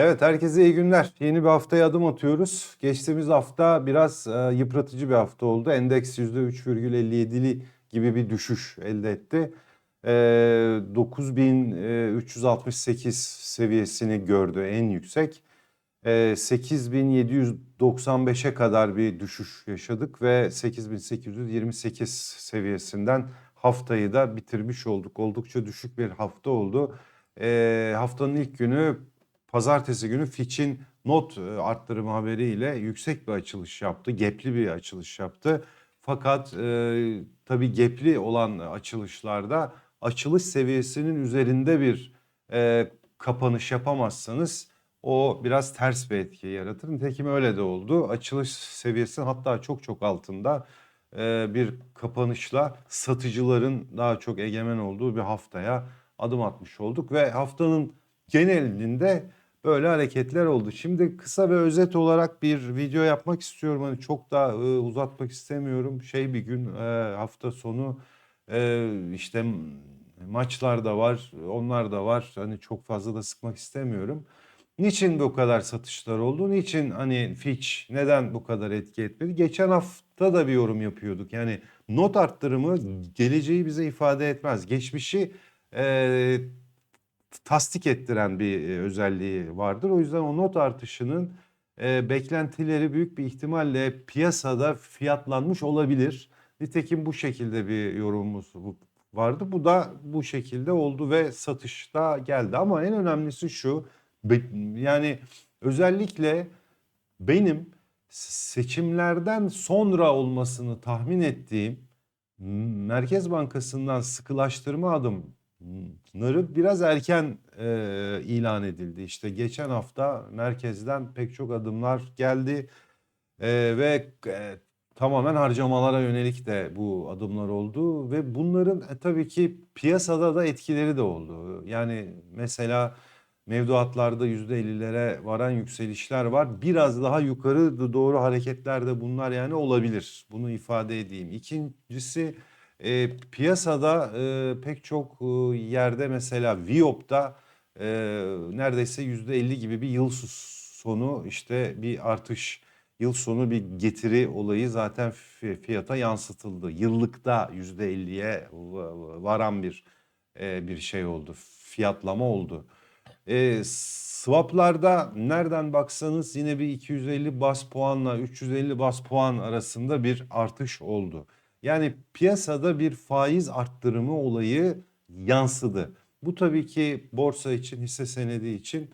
Evet, herkese iyi günler. Yeni bir haftaya adım atıyoruz. Geçtiğimiz hafta biraz e, yıpratıcı bir hafta oldu. Endeks %3,57'li gibi bir düşüş elde etti. E, 9368 seviyesini gördü en yüksek. E, 8795'e kadar bir düşüş yaşadık ve 8828 seviyesinden haftayı da bitirmiş olduk. Oldukça düşük bir hafta oldu. E, haftanın ilk günü pazartesi günü Fitch'in not e, arttırma haberiyle yüksek bir açılış yaptı. Gepli bir açılış yaptı. Fakat e, tabii gepli olan açılışlarda açılış seviyesinin üzerinde bir e, kapanış yapamazsanız o biraz ters bir etki yaratır. Nitekim öyle de oldu. Açılış seviyesinin hatta çok çok altında e, bir kapanışla satıcıların daha çok egemen olduğu bir haftaya adım atmış olduk ve haftanın genelinde böyle hareketler oldu. Şimdi kısa ve özet olarak bir video yapmak istiyorum. Hani çok da e, uzatmak istemiyorum. Şey bir gün e, hafta sonu e, işte maçlar da var, onlar da var. Hani çok fazla da sıkmak istemiyorum. Niçin bu kadar satışlar oldu? Niçin hani Fitch neden bu kadar etki etmedi? Geçen hafta da bir yorum yapıyorduk. Yani not arttırımı geleceği bize ifade etmez. Geçmişi e, tasdik ettiren bir e, özelliği vardır. O yüzden o not artışının e, beklentileri büyük bir ihtimalle piyasada fiyatlanmış olabilir. Nitekim bu şekilde bir yorumumuz vardı. Bu da bu şekilde oldu ve satışta geldi. Ama en önemlisi şu, yani özellikle benim seçimlerden sonra olmasını tahmin ettiğim Merkez Bankası'ndan sıkılaştırma adımları biraz erken e, ilan edildi. İşte geçen hafta merkezden pek çok adımlar geldi E, ve e, tamamen harcamalara yönelik de bu adımlar oldu ve bunların e, tabii ki piyasada da etkileri de oldu. Yani mesela mevduatlarda %50'lere varan yükselişler var. Biraz daha yukarı doğru hareketler de bunlar yani olabilir. Bunu ifade edeyim. İkincisi e, piyasada e, pek çok e, yerde mesela Viyop'ta e, neredeyse %50 gibi bir yıl sonu işte bir artış, yıl sonu bir getiri olayı zaten fi- fiyata yansıtıldı. Yıllıkta %50'ye va- varan bir e, bir şey oldu. Fiyatlama oldu. E, swaplarda nereden baksanız yine bir 250 bas puanla 350 bas puan arasında bir artış oldu. Yani piyasada bir faiz arttırımı olayı yansıdı. Bu tabii ki borsa için, hisse senedi için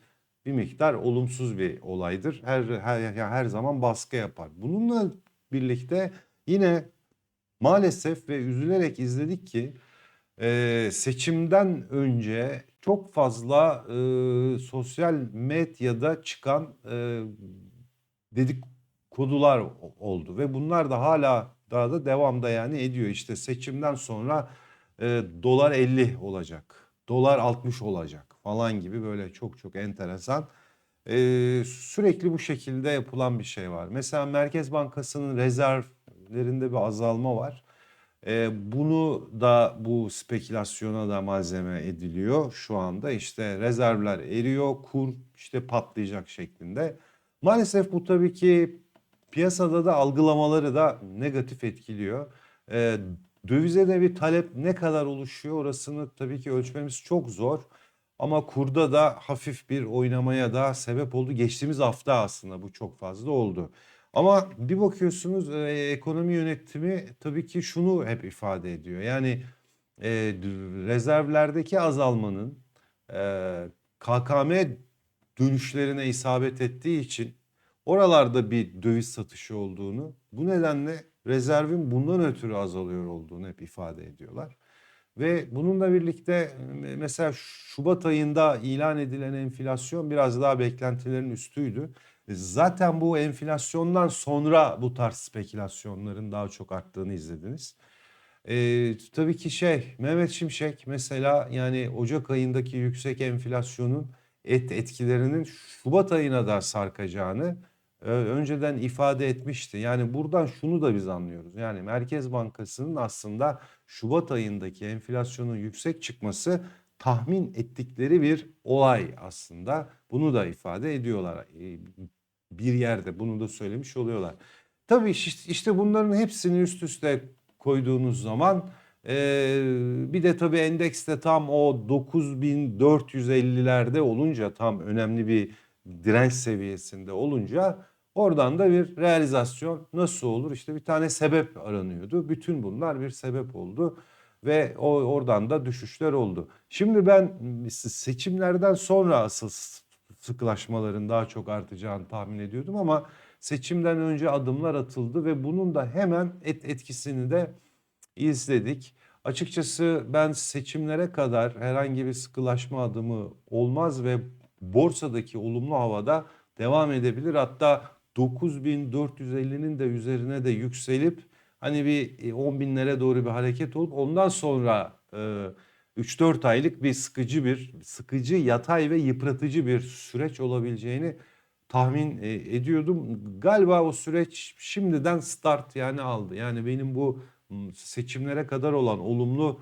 bir miktar olumsuz bir olaydır. Her her, her zaman baskı yapar. Bununla birlikte yine maalesef ve üzülerek izledik ki e, seçimden önce çok fazla e, sosyal medyada çıkan e, dedikodular oldu ve bunlar da hala daha da devamda yani ediyor. İşte seçimden sonra e, dolar 50 olacak, dolar 60 olacak falan gibi böyle çok çok enteresan. E, sürekli bu şekilde yapılan bir şey var. Mesela Merkez Bankası'nın rezervlerinde bir azalma var. E, bunu da bu spekülasyona da malzeme ediliyor şu anda. İşte rezervler eriyor, kur işte patlayacak şeklinde. Maalesef bu tabii ki piyasada da algılamaları da negatif etkiliyor. E, dövize de bir talep ne kadar oluşuyor orasını tabii ki ölçmemiz çok zor. Ama kurda da hafif bir oynamaya da sebep oldu. Geçtiğimiz hafta aslında bu çok fazla oldu. Ama bir bakıyorsunuz e, ekonomi yönetimi tabii ki şunu hep ifade ediyor. Yani e, rezervlerdeki azalmanın e, KKM dönüşlerine isabet ettiği için oralarda bir döviz satışı olduğunu, bu nedenle rezervin bundan ötürü azalıyor olduğunu hep ifade ediyorlar. Ve bununla birlikte e, mesela Şubat ayında ilan edilen enflasyon biraz daha beklentilerin üstüydü. E, Zaten bu enflasyondan sonra bu tarz spekülasyonların daha çok arttığını izlediniz. Ee, tabii ki şey Mehmet Şimşek mesela yani Ocak ayındaki yüksek enflasyonun et etkilerinin Şubat ayına da sarkacağını önceden ifade etmişti. Yani buradan şunu da biz anlıyoruz. Yani Merkez Bankası'nın aslında Şubat ayındaki enflasyonun yüksek çıkması tahmin ettikleri bir olay aslında. Bunu da ifade ediyorlar. E, Bir yerde bunu da söylemiş oluyorlar. Tabii işte bunların hepsini üst üste koyduğunuz zaman e, bir de tabii endekste tam o 9450'lerde olunca tam önemli bir direnç seviyesinde olunca oradan da bir realizasyon nasıl olur? İşte bir tane sebep aranıyordu. Bütün bunlar bir sebep oldu ve o oradan da düşüşler oldu. Şimdi ben seçimlerden sonra asıl sıkılaşmaların daha çok artacağını tahmin ediyordum ama seçimden önce adımlar atıldı ve bunun da hemen et etkisini de izledik. Açıkçası ben seçimlere kadar herhangi bir sıkılaşma adımı olmaz ve borsadaki olumlu havada devam edebilir. Hatta 9450'nin de üzerine de yükselip hani bir 10 binlere doğru bir hareket olup ondan sonra e, 3-4 aylık bir sıkıcı bir sıkıcı yatay ve yıpratıcı bir süreç olabileceğini tahmin e, ediyordum. Galiba o süreç şimdiden start yani aldı. Yani benim bu seçimlere kadar olan olumlu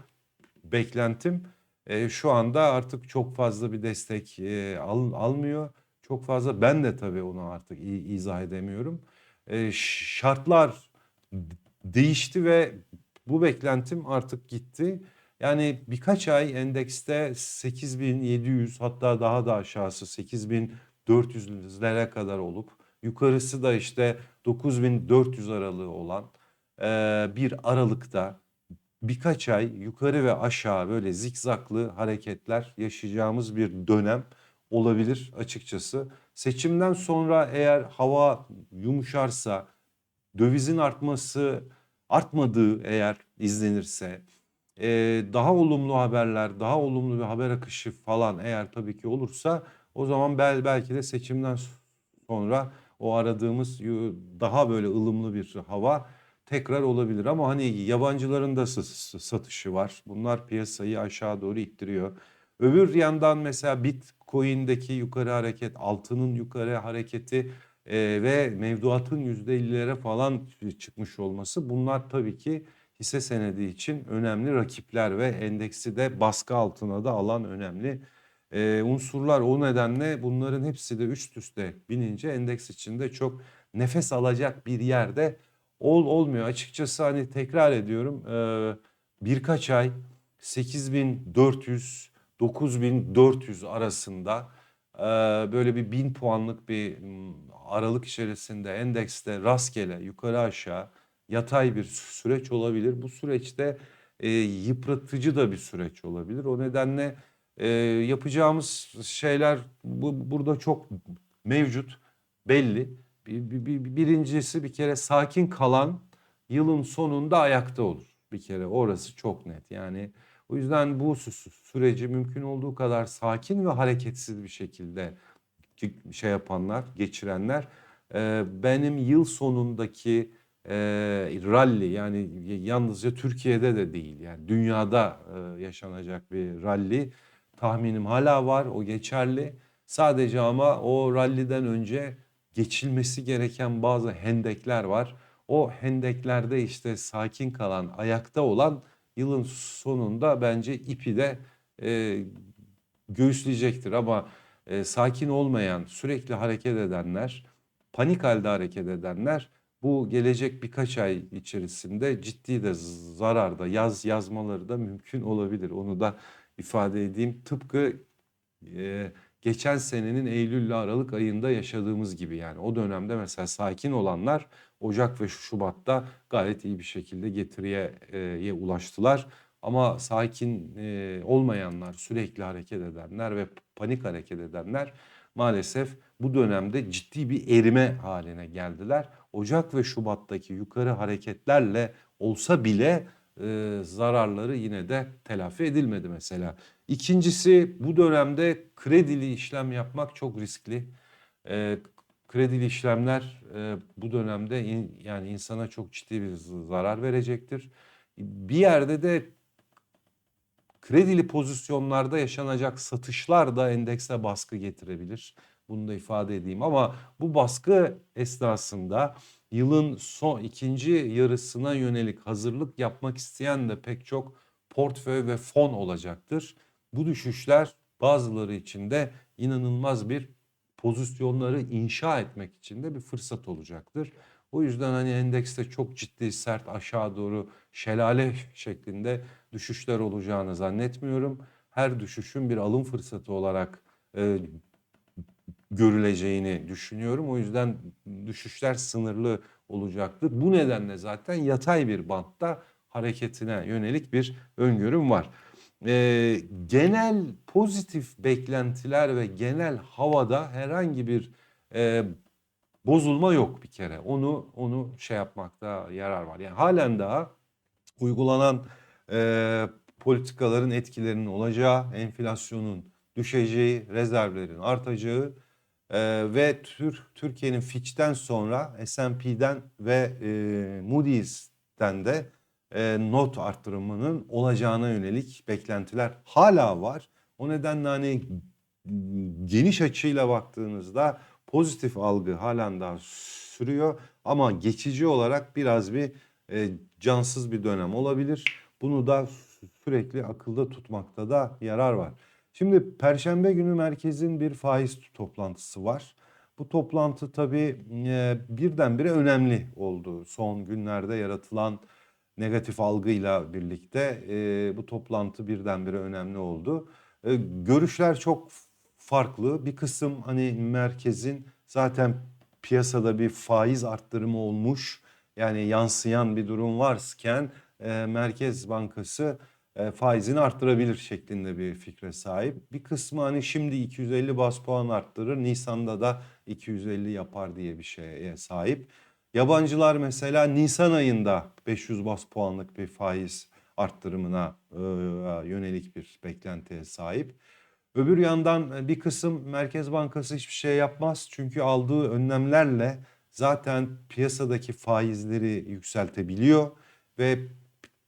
beklentim e, şu anda artık çok fazla bir destek e, al- almıyor. Çok fazla ben de tabii onu artık izah edemiyorum. E, şartlar değişti ve bu beklentim artık gitti. Yani birkaç ay endekste 8700 hatta daha da aşağısı 8400'lere kadar olup yukarısı da işte 9400 aralığı olan e, bir aralıkta birkaç ay yukarı ve aşağı böyle zikzaklı hareketler yaşayacağımız bir dönem olabilir açıkçası. Seçimden sonra eğer hava yumuşarsa, dövizin artması artmadığı eğer izlenirse, e, daha olumlu haberler, daha olumlu bir haber akışı falan eğer tabii ki olursa o zaman bel belki de seçimden sonra o aradığımız daha böyle ılımlı bir hava tekrar olabilir ama hani yabancıların da satışı var. Bunlar piyasayı aşağı doğru ittiriyor. Öbür yandan mesela Bitcoin'deki yukarı hareket, altının yukarı hareketi e, ve mevduatın %50'lere falan çıkmış olması bunlar tabii ki hisse senedi için önemli rakipler ve endeksi de baskı altına da alan önemli e, unsurlar. O nedenle bunların hepsi de üst üste binince endeks içinde çok nefes alacak bir yerde ol olmuyor. Açıkçası hani tekrar ediyorum e, birkaç ay 8400 9400 arasında e, böyle bir 1000 puanlık bir m, aralık içerisinde endekste rastgele yukarı aşağı yatay bir süreç olabilir. Bu süreçte e, yıpratıcı da bir süreç olabilir. O nedenle e, yapacağımız şeyler bu, burada çok mevcut, belli. Bir, bir- bir- birincisi bir kere sakin kalan yılın sonunda ayakta olur. Bir kere orası çok net. Yani o yüzden bu sü- sü- süreci mümkün olduğu kadar sakin ve hareketsiz bir şekilde ki- şey yapanlar, geçirenler e, benim yıl sonundaki e, rally yani yalnızca Türkiye'de de değil yani dünyada e, yaşanacak bir rally tahminim hala var o geçerli. Sadece ama o ralliden önce geçilmesi gereken bazı hendekler var. O hendeklerde işte sakin kalan, ayakta olan yılın sonunda bence ipi de e, göğüsleyecektir. Ama e, sakin olmayan, sürekli hareket edenler, panik halde hareket edenler bu gelecek birkaç ay içerisinde ciddi de zararda yaz yazmaları da mümkün olabilir. Onu da ifade edeyim. Tıpkı e, geçen senenin Eylül ile Aralık ayında yaşadığımız gibi yani o dönemde mesela sakin olanlar Ocak ve Şubat'ta gayet iyi bir şekilde getiriye e, ulaştılar. Ama sakin e, olmayanlar, sürekli hareket edenler ve panik hareket edenler maalesef bu dönemde ciddi bir erime haline geldiler. Ocak ve Şubat'taki yukarı hareketlerle olsa bile e, zararları yine de telafi edilmedi mesela. İkincisi bu dönemde kredili işlem yapmak çok riskli. E, kredili işlemler e, bu dönemde in- yani insana çok ciddi bir zarar verecektir. Bir yerde de kredili pozisyonlarda yaşanacak satışlar da endekse baskı getirebilir. Bunu da ifade edeyim ama bu baskı esnasında yılın son ikinci yarısına yönelik hazırlık yapmak isteyen de pek çok portföy ve fon olacaktır. Bu düşüşler bazıları için de inanılmaz bir pozisyonları inşa etmek için de bir fırsat olacaktır. O yüzden hani endekste çok ciddi sert aşağı doğru şelale şeklinde düşüşler olacağını zannetmiyorum. Her düşüşün bir alım fırsatı olarak e, görüleceğini düşünüyorum. O yüzden düşüşler sınırlı olacaktır. Bu nedenle zaten yatay bir bantta hareketine yönelik bir öngörüm var. Ee, genel pozitif beklentiler ve genel havada herhangi bir e, bozulma yok bir kere. Onu onu şey yapmakta yarar var. Yani halen daha uygulanan e, politikaların etkilerinin olacağı, enflasyonun düşeceği, rezervlerin artacağı e, ve Tür Türkiye'nin Fitch'ten sonra S&P'den ve e, Moody's'ten de e, not arttırımının olacağına yönelik beklentiler hala var. O nedenle hani geniş açıyla baktığınızda pozitif algı halen daha sürüyor ama geçici olarak biraz bir e, cansız bir dönem olabilir. Bunu da sürekli akılda tutmakta da yarar var. Şimdi Perşembe günü merkezin bir faiz toplantısı var. Bu toplantı tabii e, birdenbire önemli oldu. Son günlerde yaratılan negatif algıyla birlikte e, bu toplantı birdenbire önemli oldu. E, görüşler çok farklı. Bir kısım hani merkezin zaten piyasada bir faiz arttırımı olmuş. Yani yansıyan bir durum varken e, Merkez Bankası e, faizini arttırabilir şeklinde bir fikre sahip. Bir kısmı hani şimdi 250 bas puan arttırır, Nisan'da da 250 yapar diye bir şeye sahip. Yabancılar mesela Nisan ayında 500 bas puanlık bir faiz arttırımına e, yönelik bir beklentiye sahip. Öbür yandan e, bir kısım Merkez Bankası hiçbir şey yapmaz. Çünkü aldığı önlemlerle zaten piyasadaki faizleri yükseltebiliyor ve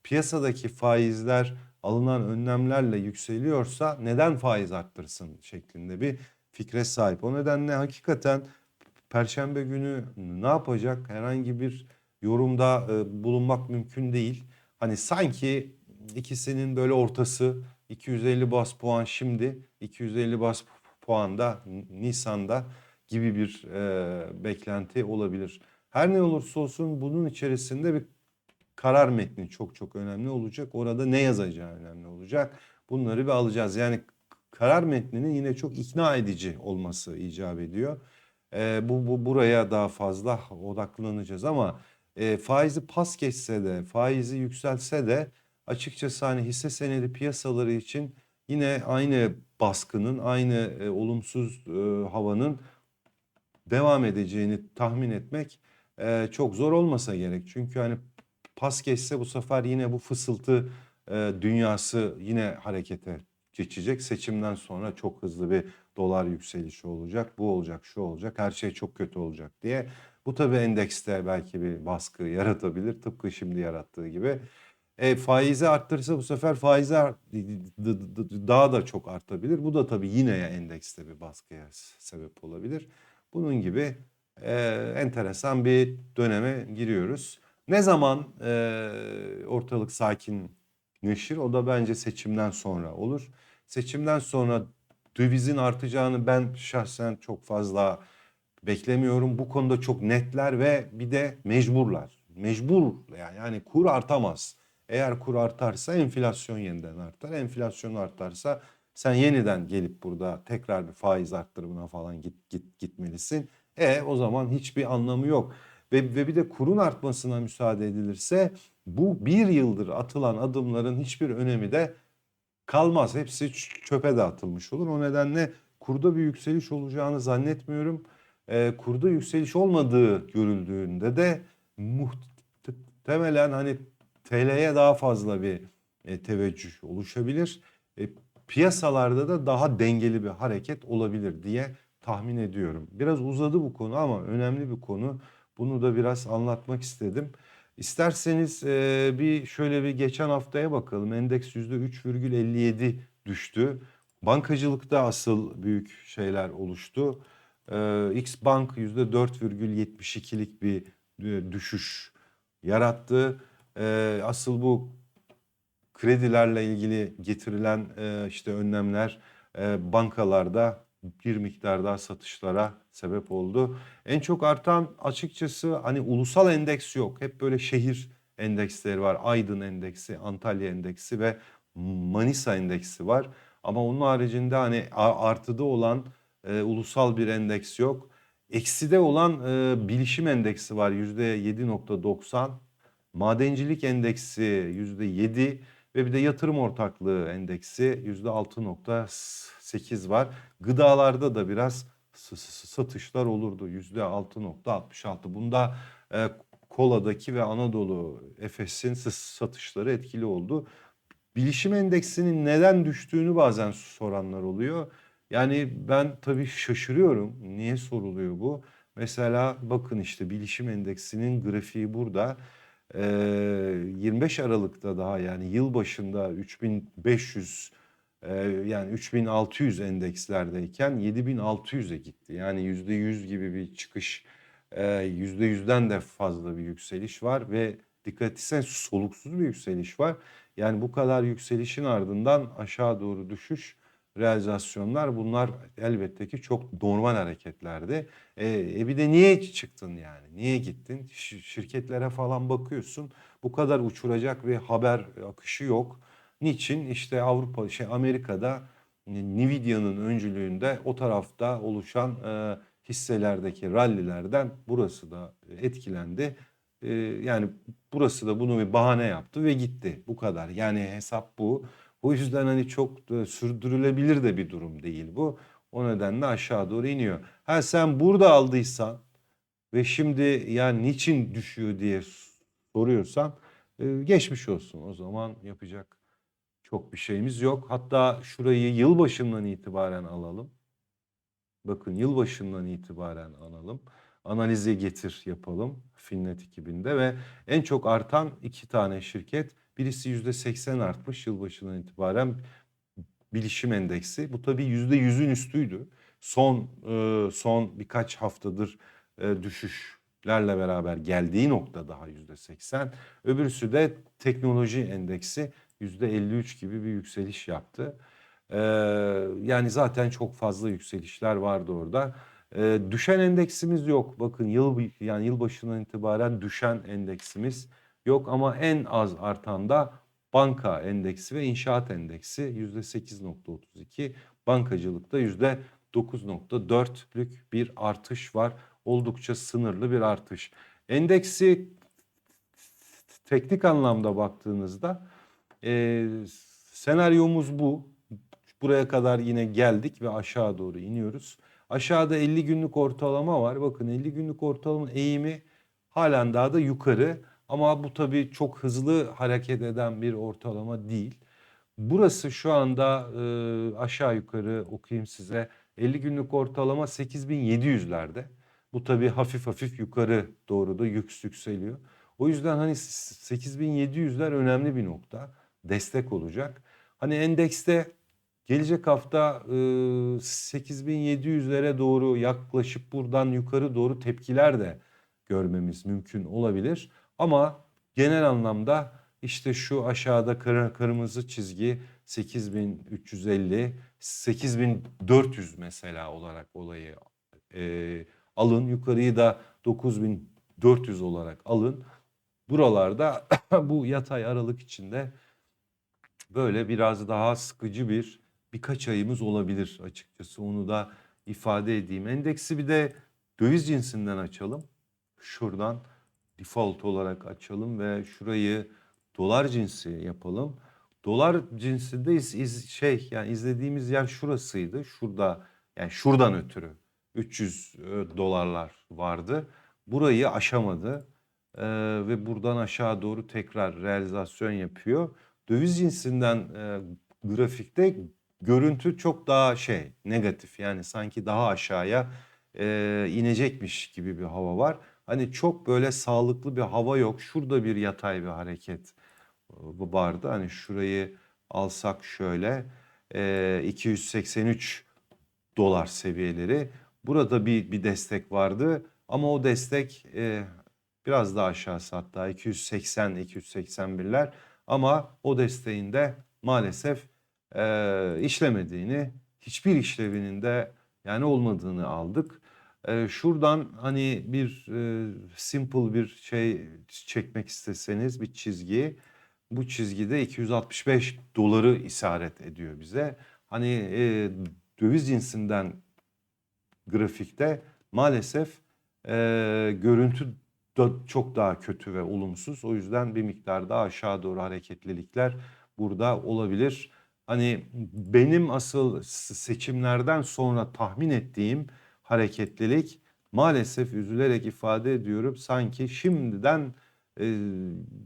piyasadaki faizler alınan önlemlerle yükseliyorsa neden faiz arttırsın şeklinde bir fikre sahip. O nedenle hakikaten Perşembe günü ne yapacak herhangi bir yorumda e, bulunmak mümkün değil. Hani sanki ikisinin böyle ortası 250 bas puan şimdi 250 bas puan da Nisan'da gibi bir e, beklenti olabilir. Her ne olursa olsun bunun içerisinde bir karar metni çok çok önemli olacak. Orada ne yazacağı önemli olacak. Bunları bir alacağız. Yani karar metninin yine çok ikna edici olması icap ediyor. E, bu, bu buraya daha fazla odaklanacağız ama e, faizi pas geçse de faizi yükselse de açıkçası hani hisse senedi piyasaları için yine aynı baskının aynı e, olumsuz e, havanın devam edeceğini tahmin etmek e, çok zor olmasa gerek. Çünkü hani pas geçse bu sefer yine bu fısıltı e, dünyası yine harekete geçecek. Seçimden sonra çok hızlı bir dolar yükselişi olacak. Bu olacak, şu olacak. Her şey çok kötü olacak diye. Bu tabii endekste belki bir baskı yaratabilir. Tıpkı şimdi yarattığı gibi. E, faizi arttırırsa bu sefer faizi daha da çok artabilir. Bu da tabii yine ya endekste bir baskıya sebep olabilir. Bunun gibi e, enteresan bir döneme giriyoruz. Ne zaman e, ortalık sakinleşir? O da bence seçimden sonra olur. Seçimden sonra dövizin artacağını ben şahsen çok fazla beklemiyorum. Bu konuda çok netler ve bir de mecburlar. Mecbur yani, yani kur artamaz. Eğer kur artarsa enflasyon yeniden artar. Enflasyon artarsa sen yeniden gelip burada tekrar bir faiz arttırımına falan git git gitmelisin. E o zaman hiçbir anlamı yok. Ve, ve bir de kurun artmasına müsaade edilirse bu bir yıldır atılan adımların hiçbir önemi de kalmaz. Hepsi çöpe dağıtılmış olur. O nedenle kurda bir yükseliş olacağını zannetmiyorum. E, kurda yükseliş olmadığı görüldüğünde de muhtemelen hani TL'ye daha fazla bir e, teveccüh oluşabilir. E, piyasalarda da daha dengeli bir hareket olabilir diye tahmin ediyorum. Biraz uzadı bu konu ama önemli bir konu. Bunu da biraz anlatmak istedim. İsterseniz e, bir şöyle bir geçen haftaya bakalım. Endeks %3,57 düştü. Bankacılıkta asıl büyük şeyler oluştu. E, X Bank %4,72'lik bir e, düşüş yarattı. E, asıl bu kredilerle ilgili getirilen e, işte önlemler e, bankalarda bir miktar daha satışlara sebep oldu. En çok artan açıkçası hani ulusal endeks yok. Hep böyle şehir endeksleri var. Aydın endeksi, Antalya endeksi ve Manisa endeksi var. Ama onun haricinde hani artıda olan e, ulusal bir endeks yok. Ekside olan e, bilişim endeksi var %7.90. Madencilik endeksi %7 ve bir de yatırım ortaklığı endeksi %6.8 var. Gıdalarda da biraz satışlar olurdu %6.66. Bunda e, koladaki ve Anadolu Efes'in satışları etkili oldu. Bilişim endeksinin neden düştüğünü bazen soranlar oluyor. Yani ben tabii şaşırıyorum. Niye soruluyor bu? Mesela bakın işte bilişim endeksinin grafiği burada. Ee, 25 Aralık'ta daha yani yıl başında 3500 e, yani 3600 endekslerdeyken 7600'e gitti. Yani %100 gibi bir çıkış, e, %100'den de fazla bir yükseliş var ve dikkat etsen soluksuz bir yükseliş var. Yani bu kadar yükselişin ardından aşağı doğru düşüş, realizasyonlar bunlar elbette ki çok normal hareketlerdi. E, e bir de niye çıktın yani? Niye gittin? Şirketlere falan bakıyorsun. Bu kadar uçuracak bir haber akışı yok. Niçin? İşte Avrupa, şey Amerika'da Nvidia'nın öncülüğünde o tarafta oluşan e, hisselerdeki rallilerden burası da etkilendi. E, yani burası da bunu bir bahane yaptı ve gitti. Bu kadar. Yani hesap bu. O yüzden hani çok sürdürülebilir de bir durum değil bu. O nedenle aşağı doğru iniyor. Ha sen burada aldıysan ve şimdi yani niçin düşüyor diye soruyorsan e, geçmiş olsun. O zaman yapacak çok bir şeyimiz yok. Hatta şurayı yılbaşından itibaren alalım. Bakın yılbaşından itibaren alalım. Analize getir yapalım Finnet 2000'de ve en çok artan iki tane şirket. Birisi %80 artmış yılbaşından itibaren bilişim endeksi. Bu tabii %100'ün üstüydü. Son e, son birkaç haftadır e, düşüşlerle beraber geldiği nokta daha %80. Öbürsü de teknoloji endeksi %53 gibi bir yükseliş yaptı. Ee, yani zaten çok fazla yükselişler vardı orada. Ee, düşen endeksimiz yok. Bakın yıl yani yılbaşından itibaren düşen endeksimiz yok ama en az artan da banka endeksi ve inşaat endeksi %8.32. Bankacılıkta %9.4'lük bir artış var. Oldukça sınırlı bir artış. Endeksi teknik anlamda baktığınızda e, senaryomuz bu. Buraya kadar yine geldik ve aşağı doğru iniyoruz. Aşağıda 50 günlük ortalama var. Bakın 50 günlük ortalama eğimi halen daha da yukarı. Ama bu tabii çok hızlı hareket eden bir ortalama değil. Burası şu anda e, aşağı yukarı okuyayım size. 50 günlük ortalama 8700'lerde. Bu tabii hafif hafif yukarı doğru da yüks yükseliyor. O yüzden hani 8700'ler önemli bir nokta. Destek olacak. Hani endekste gelecek hafta e, 8700'lere doğru yaklaşıp buradan yukarı doğru tepkiler de görmemiz mümkün olabilir. Ama genel anlamda işte şu aşağıda kır- kırmızı çizgi 8350, 8400 mesela olarak olayı e, alın. Yukarıyı da 9400 olarak alın. Buralarda bu yatay aralık içinde böyle biraz daha sıkıcı bir birkaç ayımız olabilir açıkçası. Onu da ifade edeyim. Endeksi bir de döviz cinsinden açalım. Şuradan default olarak açalım ve şurayı dolar cinsi yapalım. Dolar cinsinde iz, iz- şey yani izlediğimiz yer şurasıydı. Şurada yani şuradan ötürü 300 e, dolarlar vardı. Burayı aşamadı Ee, ve buradan aşağı doğru tekrar realizasyon yapıyor. Döviz cinsinden e, grafikte görüntü çok daha şey negatif yani sanki daha aşağıya e, inecekmiş gibi bir hava var. Hani çok böyle sağlıklı bir hava yok. Şurada bir yatay bir hareket e, vardı. Hani şurayı alsak şöyle e, 283 dolar seviyeleri. Burada bir bir destek vardı ama o destek e, biraz daha aşağısı hatta 280 281'ler Ama o desteğin de maalesef e, işlemediğini, hiçbir işlevinin de yani olmadığını aldık. E, şuradan hani bir e, simple bir şey çekmek isteseniz bir çizgi. Bu çizgide 265 doları isaret ediyor bize. Hani e, döviz cinsinden grafikte maalesef e, görüntü da çok daha kötü ve olumsuz. O yüzden bir miktar daha aşağı doğru hareketlilikler burada olabilir. Hani benim asıl seçimlerden sonra tahmin ettiğim hareketlilik maalesef üzülerek ifade ediyorum sanki şimdiden e,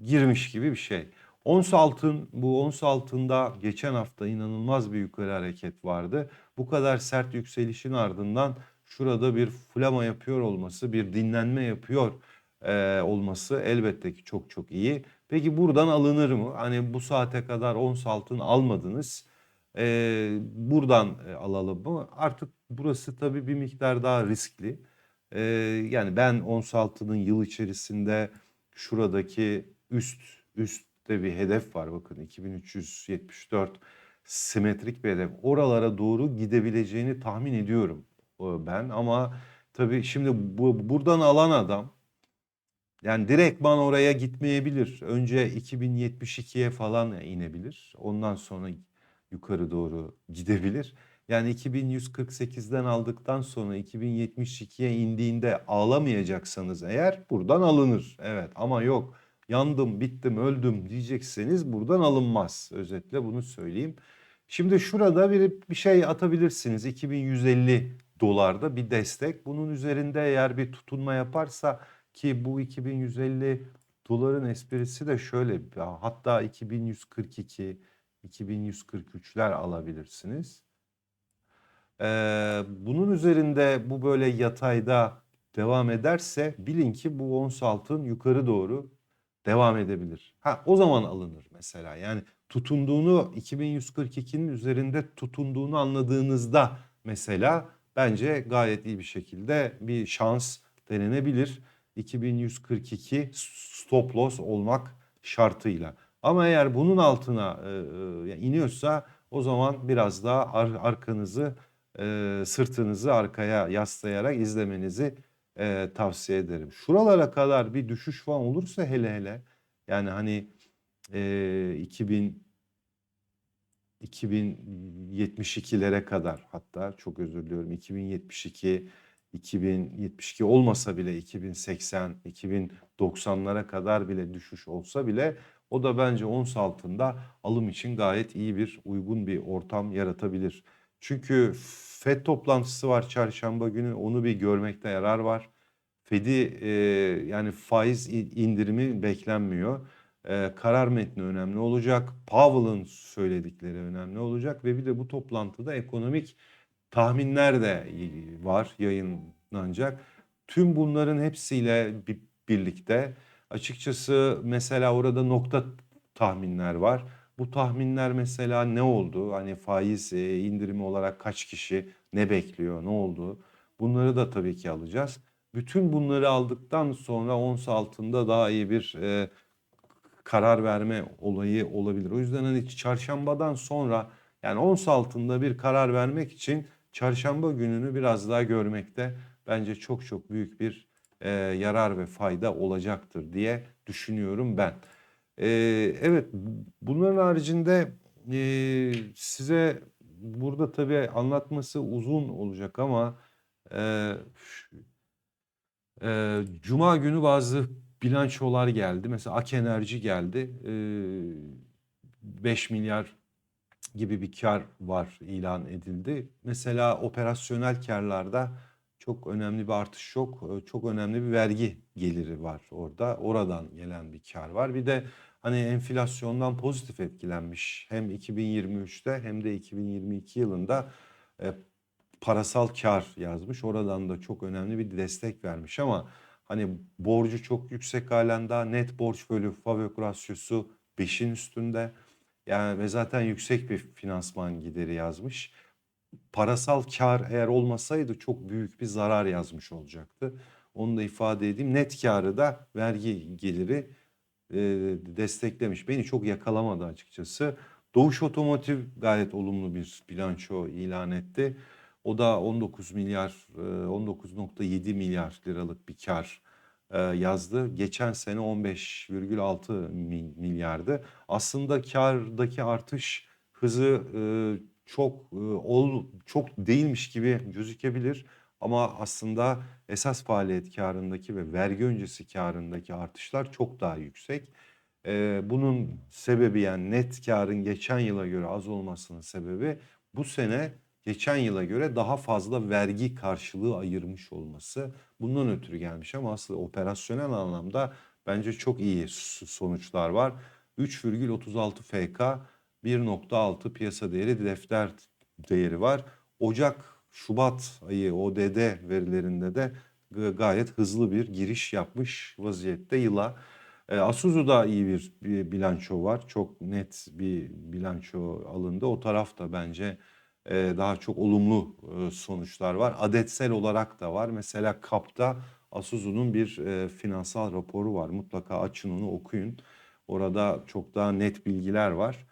girmiş gibi bir şey. Ons altın bu ons altında geçen hafta inanılmaz bir yukarı hareket vardı. Bu kadar sert yükselişin ardından şurada bir flama yapıyor olması, bir dinlenme yapıyor e, olması elbette ki çok çok iyi. Peki buradan alınır mı? Hani bu saate kadar ons altın almadınız. E, buradan e, alalım mı? Artık burası tabii bir miktar daha riskli. E, yani ben ons altının yıl içerisinde şuradaki üst üstte bir hedef var bakın 2374 simetrik bir hedef. Oralara doğru gidebileceğini tahmin ediyorum e, ben ama tabii şimdi bu buradan alan adam yani direktman oraya gitmeyebilir. Önce 2072'ye falan inebilir. Ondan sonra yukarı doğru gidebilir. Yani 2148'den aldıktan sonra 2072'ye indiğinde ağlamayacaksanız eğer buradan alınır. Evet ama yok yandım, bittim, öldüm diyecekseniz buradan alınmaz. Özetle bunu söyleyeyim. Şimdi şurada bir, bir şey atabilirsiniz. 2150 dolarda bir destek. Bunun üzerinde eğer bir tutunma yaparsa ki bu 2150 doların esprisi de şöyle hatta 2142 2143'ler alabilirsiniz. Ee, bunun üzerinde bu böyle yatayda devam ederse bilin ki bu ons altın yukarı doğru devam edebilir. Ha o zaman alınır mesela. Yani tutunduğunu 2142'nin üzerinde tutunduğunu anladığınızda mesela bence gayet iyi bir şekilde bir şans denenebilir. 2142 stop loss olmak şartıyla. Ama eğer bunun altına e, e, iniyorsa o zaman biraz daha ar arkanızı e, sırtınızı arkaya yaslayarak izlemenizi e, tavsiye ederim. Şuralara kadar bir düşüş falan olursa hele hele yani hani e, 2000 2072'lere kadar hatta çok özür diliyorum 2072 2072 olmasa bile 2080 2090'lara kadar bile düşüş olsa bile o da bence ons altında alım için gayet iyi bir uygun bir ortam yaratabilir. Çünkü FED toplantısı var çarşamba günü onu bir görmekte yarar var. Fed'i e, yani faiz indirimi beklenmiyor. E, karar metni önemli olacak. Powell'ın söyledikleri önemli olacak ve bir de bu toplantıda ekonomik tahminler de var yayınlanacak. Tüm bunların hepsiyle birlikte açıkçası mesela orada nokta tahminler var. Bu tahminler mesela ne oldu? Hani faiz e, indirimi olarak kaç kişi ne bekliyor, ne oldu? Bunları da tabii ki alacağız. Bütün bunları aldıktan sonra ons altında daha iyi bir e, karar verme olayı olabilir. O yüzden hani çarşambadan sonra yani ons altında bir karar vermek için çarşamba gününü biraz daha görmekte bence çok çok büyük bir e, yarar ve fayda olacaktır diye düşünüyorum ben. E, evet bunların haricinde e, size burada tabii anlatması uzun olacak ama e, e, Cuma günü bazı bilançolar geldi. Mesela Ak Enerji geldi. E, 5 milyar gibi bir kar var ilan edildi. Mesela operasyonel karlarda çok önemli bir artış yok. Çok önemli bir vergi geliri var orada. Oradan gelen bir kar var. Bir de hani enflasyondan pozitif etkilenmiş hem 2023'te hem de 2022 yılında e, parasal kar yazmış. Oradan da çok önemli bir destek vermiş ama hani borcu çok yüksek halen daha net borç bölü FAVÖK rasyosu 5'in üstünde. Yani ve zaten yüksek bir finansman gideri yazmış. Parasal kar eğer olmasaydı çok büyük bir zarar yazmış olacaktı. Onu da ifade edeyim. Net karı da vergi geliri e, desteklemiş. Beni çok yakalamadı açıkçası. Doğuş Otomotiv gayet olumlu bir bilanço ilan etti. O da 19 milyar, e, 19.7 milyar liralık bir kar e, yazdı. Geçen sene 15,6 mi- milyardı. Aslında kardaki artış hızı e, çok e, ol çok değilmiş gibi gözükebilir. Ama aslında esas faaliyet karındaki ve vergi öncesi karındaki artışlar çok daha yüksek. Bunun sebebi yani net karın geçen yıla göre az olmasının sebebi bu sene geçen yıla göre daha fazla vergi karşılığı ayırmış olması. Bundan ötürü gelmiş ama aslında operasyonel anlamda bence çok iyi sonuçlar var. 3,36 FK, 1.6 piyasa değeri defter değeri var. Ocak, Şubat ayı ODD verilerinde de gayet hızlı bir giriş yapmış vaziyette yıla. E, Asuzu'da iyi bir, bir bilanço var. Çok net bir bilanço alındı. O tarafta bence e, daha çok olumlu e, sonuçlar var. Adetsel olarak da var. Mesela KAP'ta Asuzu'nun bir e, finansal raporu var. Mutlaka açın onu okuyun. Orada çok daha net bilgiler var.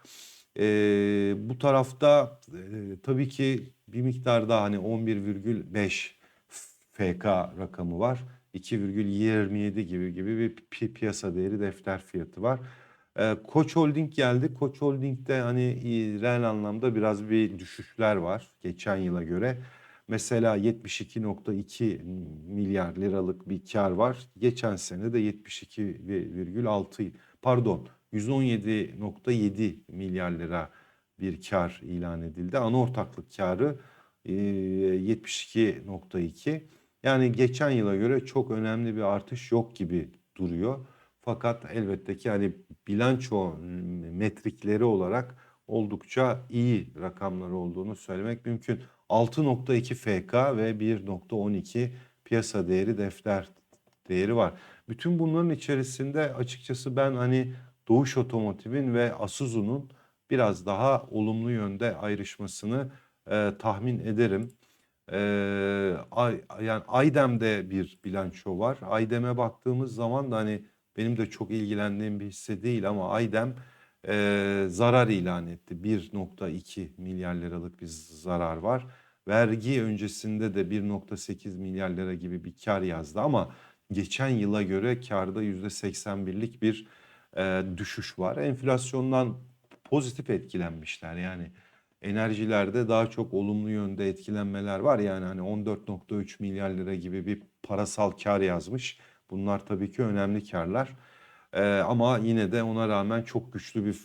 E, bu tarafta e, tabii ki bir miktar daha hani 11,5 FK rakamı var. 2,27 gibi gibi bir pi- piyasa değeri defter fiyatı var. Ee, Koç Holding geldi. Koç Holding'de hani i- reel anlamda biraz bir düşüşler var geçen yıla göre. Mesela 72.2 milyar liralık bir kar var. Geçen sene de 72,6 pardon 117.7 milyar lira bir kar ilan edildi. Ana ortaklık karı e, 72.2. Yani geçen yıla göre çok önemli bir artış yok gibi duruyor. Fakat elbette ki hani bilanço metrikleri olarak oldukça iyi rakamlar olduğunu söylemek mümkün. 6.2 FK ve 1.12 piyasa değeri defter değeri var. Bütün bunların içerisinde açıkçası ben hani Doğuş Otomotiv'in ve Asuzu'nun biraz daha olumlu yönde ayrışmasını e, tahmin ederim. Ee, Ay, yani Aydem'de bir bilanço var. Aydem'e baktığımız zaman da hani benim de çok ilgilendiğim bir hisse değil ama Aydem e, zarar ilan etti. 1.2 milyar liralık bir zarar var. Vergi öncesinde de 1.8 milyar lira gibi bir kar yazdı ama geçen yıla göre karda %81'lik bir e, düşüş var. Enflasyondan pozitif etkilenmişler yani enerjilerde daha çok olumlu yönde etkilenmeler var. Yani hani 14.3 milyar lira gibi bir parasal kar yazmış. Bunlar tabii ki önemli karlar. Ee, ama yine de ona rağmen çok güçlü bir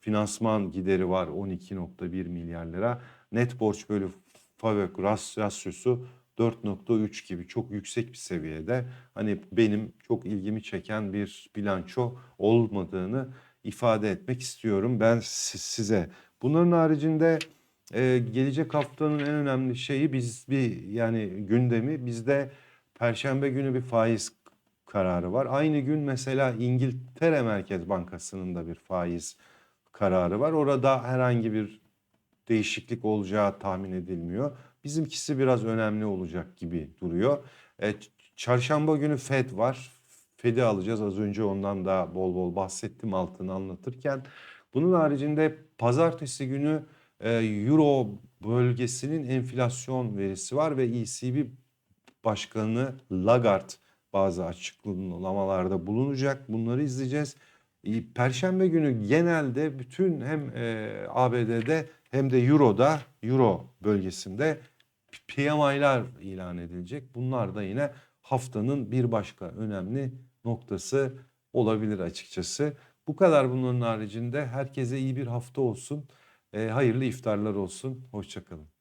finansman gideri var 12.1 milyar lira. Net borç bölü FAVÖK ras- rasyosu 4.3 gibi çok yüksek bir seviyede. Hani benim çok ilgimi çeken bir bilanço olmadığını ifade etmek istiyorum ben si- size. Bunların haricinde e, gelecek haftanın en önemli şeyi biz bir yani gündemi bizde Perşembe günü bir faiz kararı var. Aynı gün mesela İngiltere Merkez Bankası'nın da bir faiz kararı var. Orada herhangi bir değişiklik olacağı tahmin edilmiyor. Bizimkisi biraz önemli olacak gibi duruyor. E, çarşamba günü Fed var. Fed'i alacağız. Az önce ondan da bol bol bahsettim altını anlatırken. Bunun haricinde pazartesi günü e, Euro bölgesinin enflasyon verisi var ve ECB Başkanı Lagarde bazı açıklamalarda bulunacak. Bunları izleyeceğiz. Perşembe günü genelde bütün hem e, ABD'de hem de Euro'da, Euro bölgesinde PMI'lar ilan edilecek. Bunlar da yine haftanın bir başka önemli noktası olabilir açıkçası. Bu kadar bunların haricinde herkese iyi bir hafta olsun. E, hayırlı iftarlar olsun. Hoşçakalın.